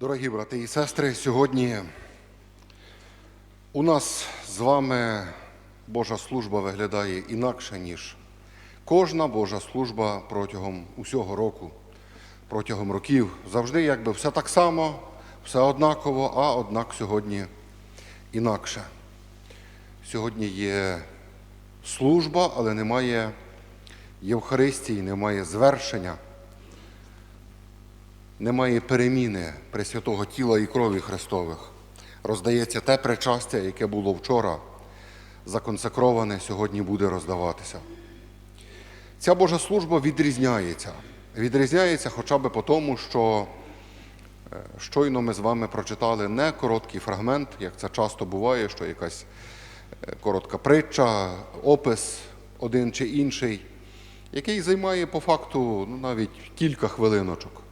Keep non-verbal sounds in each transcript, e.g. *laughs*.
Дорогі брати і сестри, сьогодні у нас з вами Божа служба виглядає інакше, ніж кожна Божа служба протягом усього року, протягом років. Завжди якби все так само, все однаково, а однак сьогодні інакше. Сьогодні є служба, але немає Євхаристії, немає звершення немає переміни Пресвятого тіла і крові Христових. Роздається те причастя, яке було вчора законсекроване, сьогодні буде роздаватися. Ця Божа служба відрізняється. Відрізняється хоча б по тому, що е, щойно ми з вами прочитали не короткий фрагмент, як це часто буває, що якась е, коротка притча, опис один чи інший, який займає по факту ну, навіть кілька хвилиночок.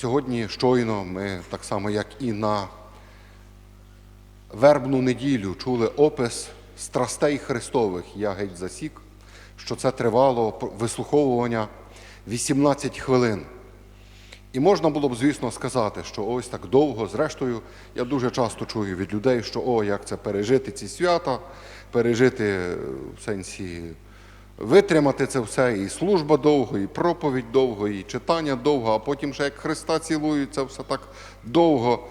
Сьогодні щойно ми, так само як і на вербну неділю, чули опис страстей Христових. Я геть засік, що це тривало вислуховування 18 хвилин. І можна було б, звісно, сказати, що ось так довго. Зрештою, я дуже часто чую від людей, що о, як це пережити ці свята, пережити е, в сенсі витримати це все, і служба довго, і проповідь довго, і читання довго, а потім ще як Христа цілують, все так довго.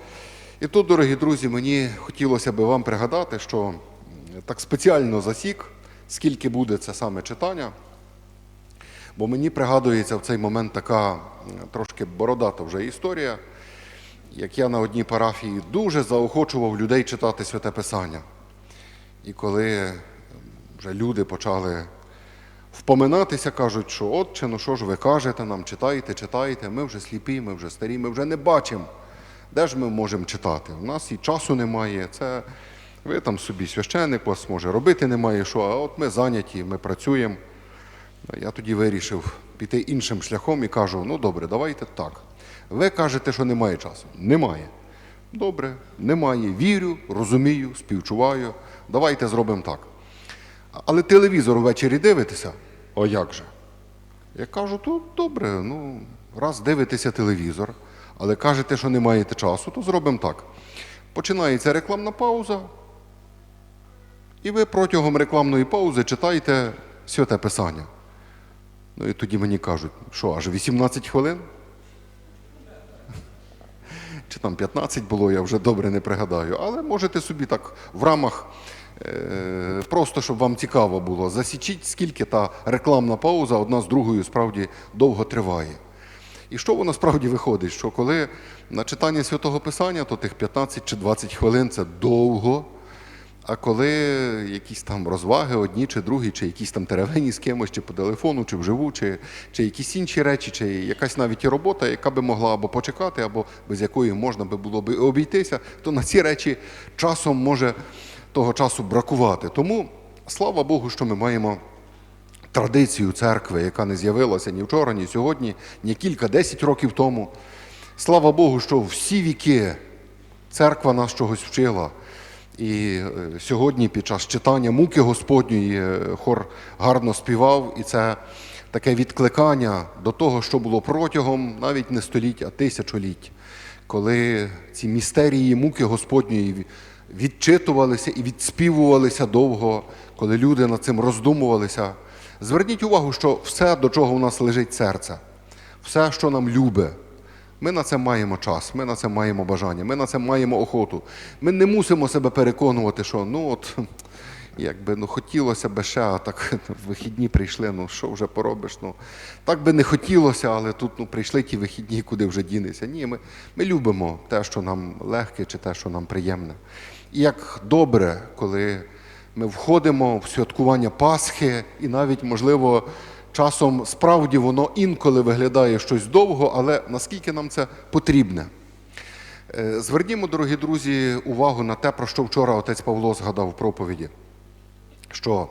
І тут, дорогі друзі, мені хотілося би вам пригадати, що так спеціально засік, скільки буде це саме читання. Бо мені пригадується в цей момент така трошки бородата вже історія, як я на одній парафії дуже заохочував людей читати святе Писання. І коли вже люди почали впоминатися, кажуть, що отче, ну що ж ви кажете нам, читайте, читайте, ми вже сліпі, ми вже старі, ми вже не бачимо. Де ж ми можемо читати? У нас і часу немає. Це ви там собі священник вас може робити немає що, а от ми зайняті, ми працюємо. Я тоді вирішив піти іншим шляхом і кажу: ну добре, давайте так. Ви кажете, що немає часу. Немає. Добре, немає. Вірю, розумію, співчуваю. Давайте зробимо так. Але телевізор ввечері дивитеся? О як же? Я кажу, то добре, ну, раз дивитеся телевізор, але кажете, що не маєте часу, то зробимо так. Починається рекламна пауза, і ви протягом рекламної паузи читаєте святе Писання. Ну і тоді мені кажуть, що аж 18 хвилин? Чи там 15 було, я вже добре не пригадаю. Але можете собі так в рамах, просто щоб вам цікаво було, засічіть, скільки та рекламна пауза одна з другою справді довго триває. І що воно справді виходить? Що коли на читання святого Писання, то тих 15 чи 20 хвилин це довго. А коли якісь там розваги, одні чи другі, чи якісь там теревені з кимось, чи по телефону, чи вживу, чи, чи якісь інші речі, чи якась навіть робота, яка би могла або почекати, або без якої можна би було би обійтися, то на ці речі часом може того часу бракувати. Тому слава Богу, що ми маємо традицію церкви, яка не з'явилася ні вчора, ні сьогодні, ні кілька десять років тому. Слава Богу, що всі віки церква нас чогось вчила. І е, сьогодні під час читання муки Господньої е, хор гарно співав, і це таке відкликання до того, що було протягом навіть не століть, а тисячоліть, коли ці містерії муки Господньої відчитувалися і відспівувалися довго, коли люди над цим роздумувалися. Зверніть увагу, що все, до чого у нас лежить серце, все, що нам любе, ми на це маємо час, ми на це маємо бажання, ми на це маємо охоту. Ми не мусимо себе переконувати, що ну от *laughs* якби ну хотілося б ще, а так *laughs* вихідні прийшли, ну що вже поробиш? Ну так би не хотілося, але тут ну прийшли ті вихідні, куди вже дінеться. Ні, ми, ми любимо те, що нам легке, чи те, що нам приємне. Як добре, коли ми входимо в святкування Пасхи, і навіть, можливо, часом справді воно інколи виглядає щось довго, але наскільки нам це потрібне. Е, Звернімо, дорогі друзі, увагу на те, про що вчора отець Павло згадав в проповіді, що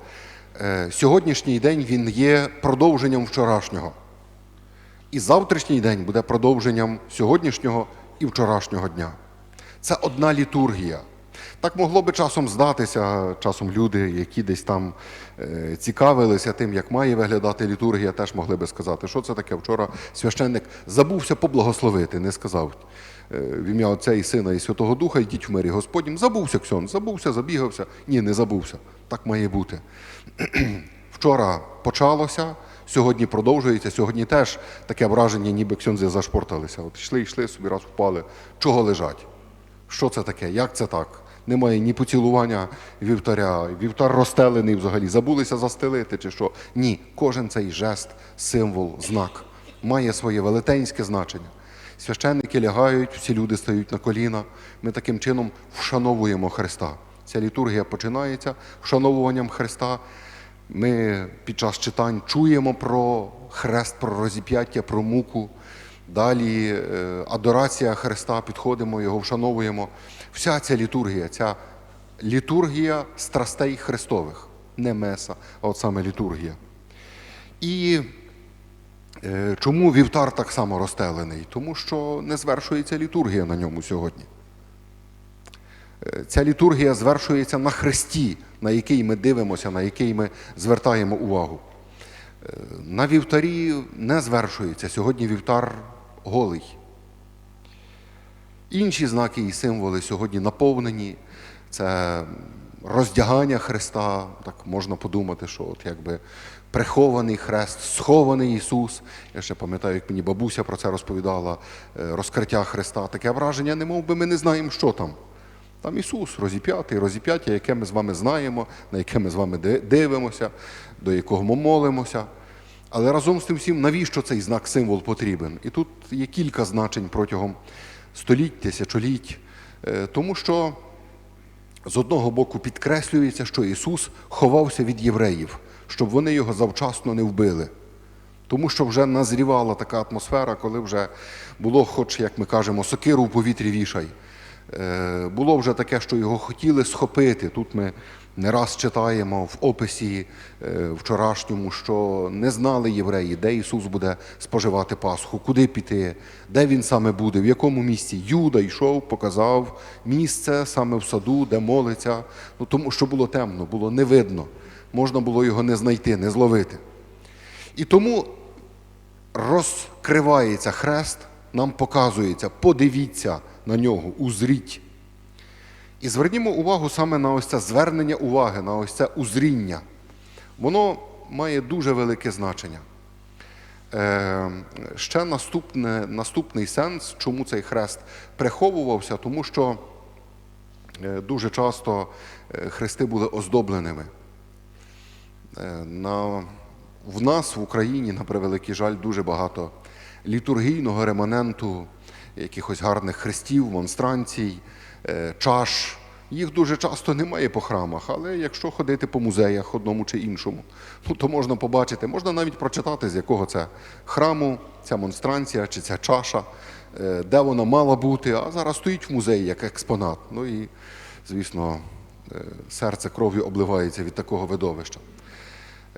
е, сьогоднішній день він є продовженням вчорашнього. І завтрашній день буде продовженням сьогоднішнього і вчорашнього дня. Це одна літургія. Так могло би часом здатися, часом люди, які десь там е, цікавилися тим, як має виглядати літургія, теж могли би сказати, що це таке. Вчора священник забувся поблагословити, не сказав е, в ім'я Отця і Сина і Святого Духа, йдіть в мирі Господнім. Забувся Ксьон, забувся, забігався. Ні, не забувся. Так має бути. *clears throat* Вчора почалося, сьогодні продовжується. Сьогодні теж таке враження, ніби ксьонзи зашпорталися. От йшли, йшли, собі раз впали. Чого лежать? Що це таке? Як це так? Немає ні поцілування вівтаря, вівтар розстелений взагалі. Забулися застелити чи що? Ні, кожен цей жест, символ, знак має своє велетенське значення. Священники лягають, всі люди стають на коліна. Ми таким чином вшановуємо Христа. Ця літургія починається вшановуванням Христа. Ми під час читань чуємо про хрест, про розіп'яття, про муку. Далі е, адорація Христа, підходимо, його вшановуємо. Вся ця літургія, ця літургія страстей Христових, не меса, а от саме літургія. І е, чому вівтар так само розстелений? Тому що не звершується літургія на ньому сьогодні. Е, Ця літургія звершується на Христі, на який ми дивимося, на який ми звертаємо увагу. Е, На вівтарі не звершується. Сьогодні вівтар голий. Інші знаки і символи сьогодні наповнені. Це роздягання Христа. Так можна подумати, що от якби прихований хрест, схований Ісус. Я ще пам'ятаю, як мені бабуся про це розповідала, е, розкриття Христа. Таке враження, немов би ми не знаємо, що там. Там Ісус, розіп'ятий, розіп'яття, яке ми з вами знаємо, на яке ми з вами дивимося, до якого ми молимося. Але разом з тим всім, навіщо цей знак символ потрібен? І тут є кілька значень протягом століть, тисячоліть. Е, Тому що з одного боку підкреслюється, що Ісус ховався від євреїв, щоб вони його завчасно не вбили. Тому що вже назрівала така атмосфера, коли вже було, хоч, як ми кажемо, сокиру в повітрі вішай. Е, Було вже таке, що його хотіли схопити. Тут ми не раз читаємо в описі е, вчорашньому, що не знали євреї, де Ісус буде споживати Пасху, куди піти, де Він саме буде, в якому місці. Юда йшов, показав місце саме в саду, де молиться. Ну, тому що було темно, було не видно. Можна було його не знайти, не зловити. І тому розкривається хрест, нам показується, подивіться на нього, узріть. І звернімо увагу саме на ось це звернення уваги, на ось це узріння. Воно має дуже велике значення. Е, ще наступне, наступний сенс, чому цей хрест приховувався, тому що е, дуже часто е, хрести були оздобленими. Е, На, в нас в Україні, на превеликий жаль, дуже багато літургійного реманенту, якихось гарних хрестів, монстранцій, чаш. Їх дуже часто немає по храмах, але якщо ходити по музеях одному чи іншому, ну, то можна побачити, можна навіть прочитати, з якого це храму, ця монстранція чи ця чаша, е, де вона мала бути, а зараз стоїть в музеї як експонат. Ну і, звісно, е, серце кров'ю обливається від такого видовища.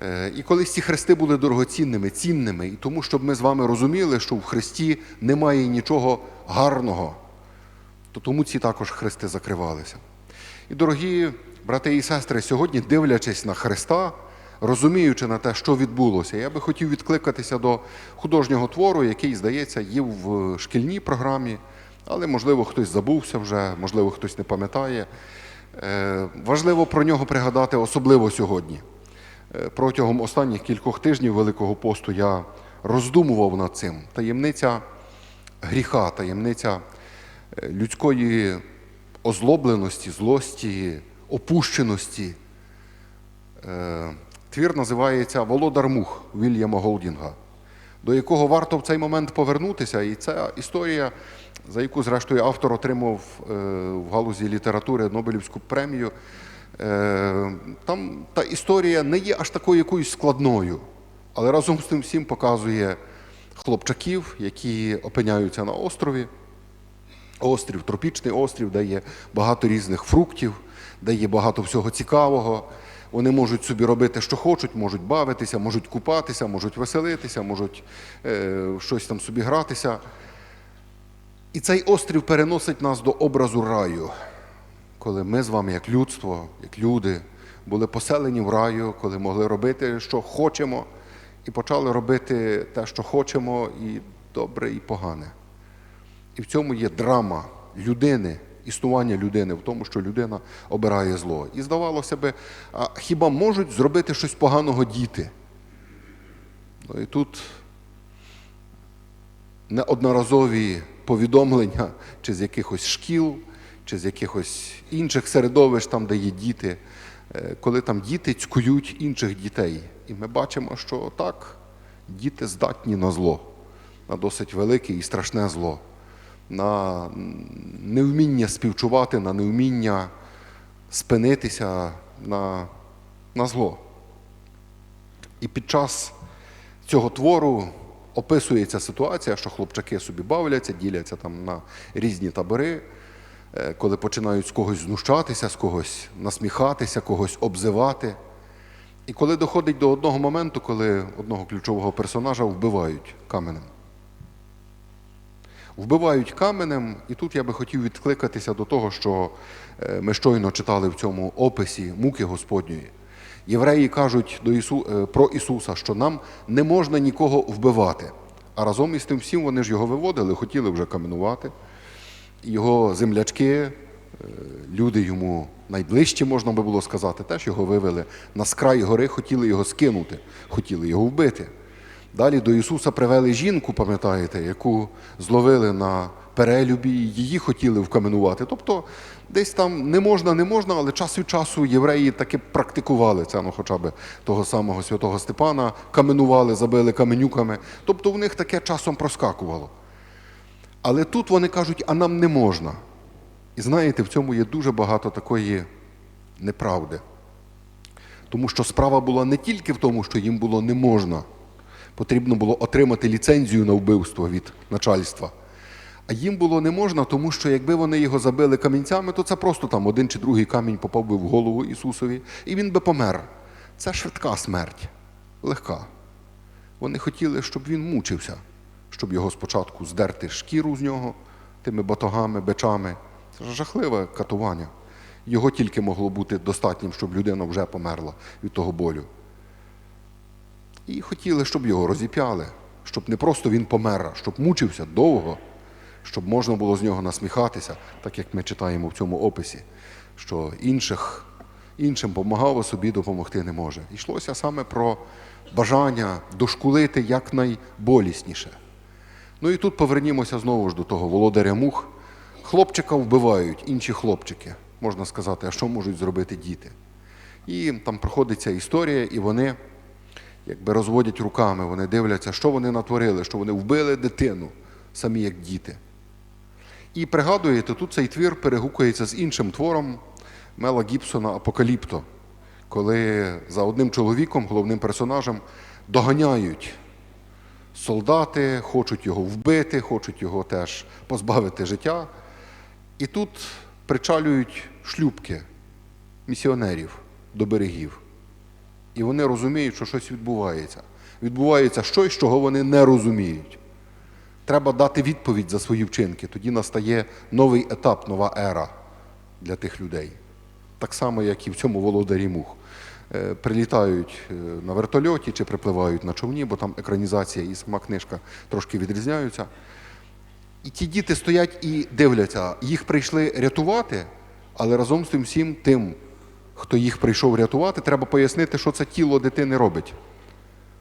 Е, І колись ці хрести були дорогоцінними, цінними, і тому, щоб ми з вами розуміли, що в Христі немає нічого гарного, то тому ці також хрести закривалися. І, дорогі брати і сестри, сьогодні, дивлячись на Христа, розуміючи на те, що відбулося, я би хотів відкликатися до художнього твору, який, здається, є в шкільній програмі, але, можливо, хтось забувся вже, можливо, хтось не пам'ятає. Е, Важливо про нього пригадати особливо сьогодні. Е, Протягом останніх кількох тижнів Великого посту я роздумував над цим. Таємниця гріха, таємниця людської озлобленості, злості, опущеності. Е, Твір називається Володар Мух Вільяма Голдінга, до якого варто в цей момент повернутися. І це історія, за яку, зрештою, автор отримав е, в галузі літератури Нобелівську премію. Е, Там та історія не є аж такою якоюсь складною, але разом з тим всім показує хлопчаків, які опиняються на острові. Острів, тропічний острів, де є багато різних фруктів, де є багато всього цікавого. Вони можуть собі робити, що хочуть, можуть бавитися, можуть купатися, можуть веселитися, можуть е, щось там собі гратися. І цей острів переносить нас до образу раю, коли ми з вами, як людство, як люди, були поселені в раю, коли могли робити, що хочемо, і почали робити те, що хочемо, і добре, і погане. І в цьому є драма людини, існування людини, в тому, що людина обирає зло. І здавалося би, а хіба можуть зробити щось поганого діти? Ну і тут неодноразові повідомлення чи з якихось шкіл, чи з якихось інших середовищ, там, де є діти, е, коли там діти цькують інших дітей. І ми бачимо, що так, діти здатні на зло, на досить велике і страшне зло, на невміння співчувати, на невміння спинитися на, на зло. І під час цього твору описується ситуація, що хлопчаки собі бавляться, діляться там на різні табори, е, коли починають з когось знущатися, з когось насміхатися, когось обзивати. І коли доходить до одного моменту, коли одного ключового персонажа вбивають каменем. Вбивають каменем, і тут я би хотів відкликатися до того, що е, ми щойно читали в цьому описі муки Господньої. Євреї кажуть до Ісу, е, про Ісуса, що нам не можна нікого вбивати. А разом із тим всім вони ж його виводили, хотіли вже каменувати. Його землячки, е, люди йому найближчі, можна би було сказати, теж його вивели на скрай гори, хотіли його скинути, хотіли його вбити. Далі до Ісуса привели жінку, пам'ятаєте, яку зловили на перелюбі, її хотіли вкаменувати. Тобто десь там не можна, не можна, але час від часу євреї таки практикували це, ну хоча б того самого святого Степана, каменували, забили каменюками. Тобто в них таке часом проскакувало. Але тут вони кажуть, а нам не можна. І знаєте, в цьому є дуже багато такої неправди. Тому що справа була не тільки в тому, що їм було не можна, потрібно було отримати ліцензію на вбивство від начальства. А їм було не можна, тому що якби вони його забили камінцями, то це просто там один чи другий камінь попав би в голову Ісусові, і він би помер. Це швидка смерть, легка. Вони хотіли, щоб він мучився, щоб його спочатку здерти шкіру з нього тими батогами, бичами. Це ж жахливе катування. Його тільки могло бути достатнім, щоб людина вже померла від того болю. І хотіли, щоб його розіп'яли, щоб не просто він помер, а щоб мучився довго, щоб можна було з нього насміхатися, так як ми читаємо в цьому описі, що інших, іншим помагав, а собі допомогти не може. Йшлося саме про бажання дошкулити якнайболісніше. Ну і тут повернімося знову ж до того володаря мух. Хлопчика вбивають інші хлопчики, можна сказати, а що можуть зробити діти. І там проходить ця історія, і вони якби розводять руками, вони дивляться, що вони натворили, що вони вбили дитину, самі як діти. І пригадуєте, тут цей твір перегукується з іншим твором Мела Гібсона Апокаліпто, коли за одним чоловіком, головним персонажем, доганяють солдати, хочуть його вбити, хочуть його теж позбавити життя. І тут причалюють шлюбки місіонерів до берегів. І вони розуміють, що щось відбувається. Відбувається щось, чого вони не розуміють. Треба дати відповідь за свої вчинки. Тоді настає новий етап, нова ера для тих людей. Так само, як і в цьому володарі мух. Е, Прилітають е, на вертольоті чи припливають на човні, бо там екранізація і сама книжка трошки відрізняються. І ті діти стоять і дивляться, їх прийшли рятувати, але разом з тим всім тим, хто їх прийшов рятувати, треба пояснити, що це тіло дитини робить.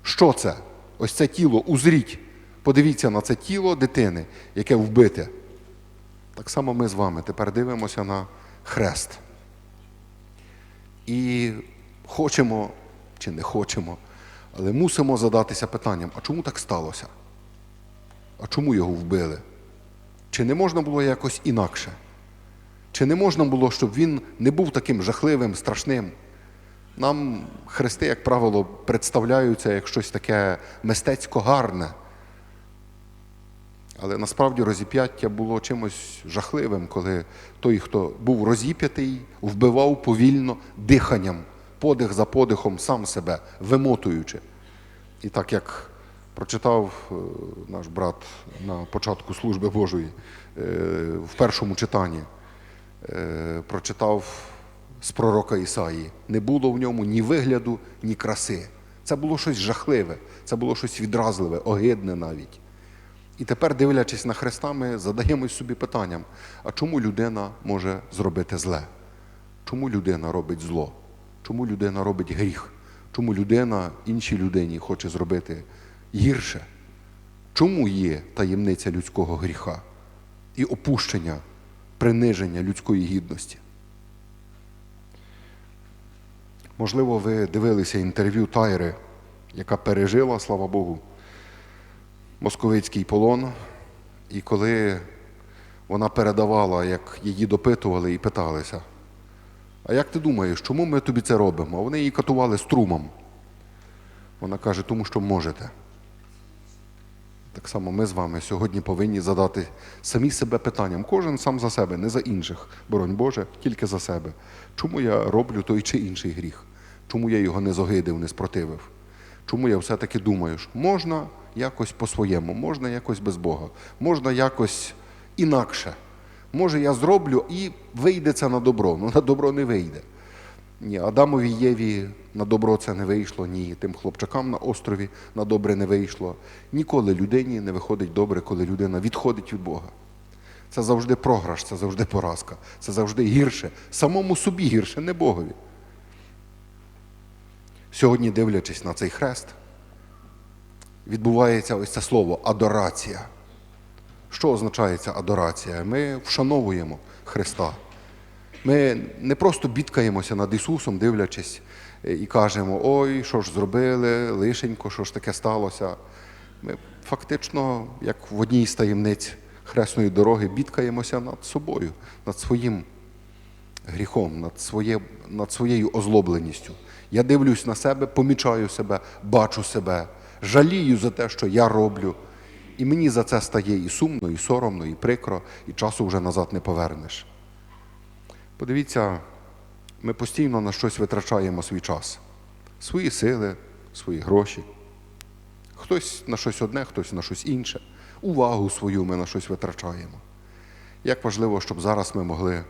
Що це? Ось це тіло, узріть. Подивіться на це тіло дитини, яке вбите. Так само ми з вами тепер дивимося на хрест. І хочемо чи не хочемо, але мусимо задатися питанням, а чому так сталося? А чому його вбили? Чи не можна було якось інакше? Чи не можна було, щоб він не був таким жахливим, страшним? Нам хрести, як правило, представляються як щось таке мистецько гарне. Але насправді розіп'яття було чимось жахливим, коли той, хто був розіп'ятий, вбивав повільно диханням, подих за подихом сам себе, вимотуючи. І так як прочитав е, наш брат на початку служби Божої е, в першому читанні, прочитав з пророка Ісаї. Не було в ньому ні вигляду, ні краси. Це було щось жахливе, це було щось відразливе, огидне навіть. І тепер, дивлячись на Христа, ми задаємось собі питанням: а чому людина може зробити зле? Чому людина робить зло? Чому людина робить гріх? Чому людина іншій людині хоче зробити гірше? Чому є таємниця людського гріха і опущення, приниження людської гідності? Можливо, ви дивилися інтерв'ю Тайри, яка пережила, слава Богу, московицький полон. І коли вона передавала, як її допитували і питалися, а як ти думаєш, чому ми тобі це робимо? А вони її катували струмом. Вона каже, тому що можете. Так само ми з вами сьогодні повинні задати самі себе питанням, кожен сам за себе, не за інших, боронь Боже, тільки за себе. Чому я роблю той чи інший гріх? Чому я його не зогидив, не спротивив? Чому я все-таки думаю, що можна якось по-своєму, можна якось без Бога, можна якось інакше. Може, я зроблю і вийде це на добро. Ну, на добро не вийде. Ні, Адамові Єві на добро це не вийшло, ні тим хлопчакам на острові на добре не вийшло. Ніколи людині не виходить добре, коли людина відходить від Бога. Це завжди програш, це завжди поразка, це завжди гірше. Самому собі гірше, не Богові. Сьогодні, дивлячись на цей хрест, відбувається ось це слово адорація. Що означає ця адорація? Ми вшановуємо Христа. Ми не просто бідкаємося над Ісусом, дивлячись, е, і кажемо, ой, що ж зробили, лишенько, що ж таке сталося. Ми фактично, як в одній з таємниць хресної дороги, бідкаємося над собою, над своїм гріхом, над, своє, над своєю озлобленістю. Я дивлюсь на себе, помічаю себе, бачу себе, жалію за те, що я роблю. І мені за це стає і сумно, і соромно, і прикро, і часу вже назад не повернеш. Подивіться, ми постійно на щось витрачаємо свій час, свої сили, свої гроші. Хтось на щось одне, хтось на щось інше. Увагу свою ми на щось витрачаємо. Як важливо, щоб зараз ми могли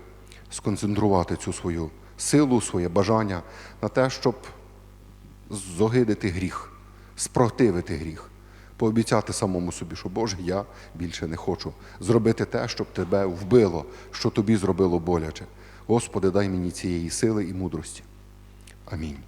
сконцентрувати цю свою силу, своє бажання на те, щоб зогидити гріх, спротивити гріх, пообіцяти самому собі, що Боже, я більше не хочу зробити те, щоб тебе вбило, що тобі зробило боляче. Господи, дай мені цієї сили і мудрості. Амінь.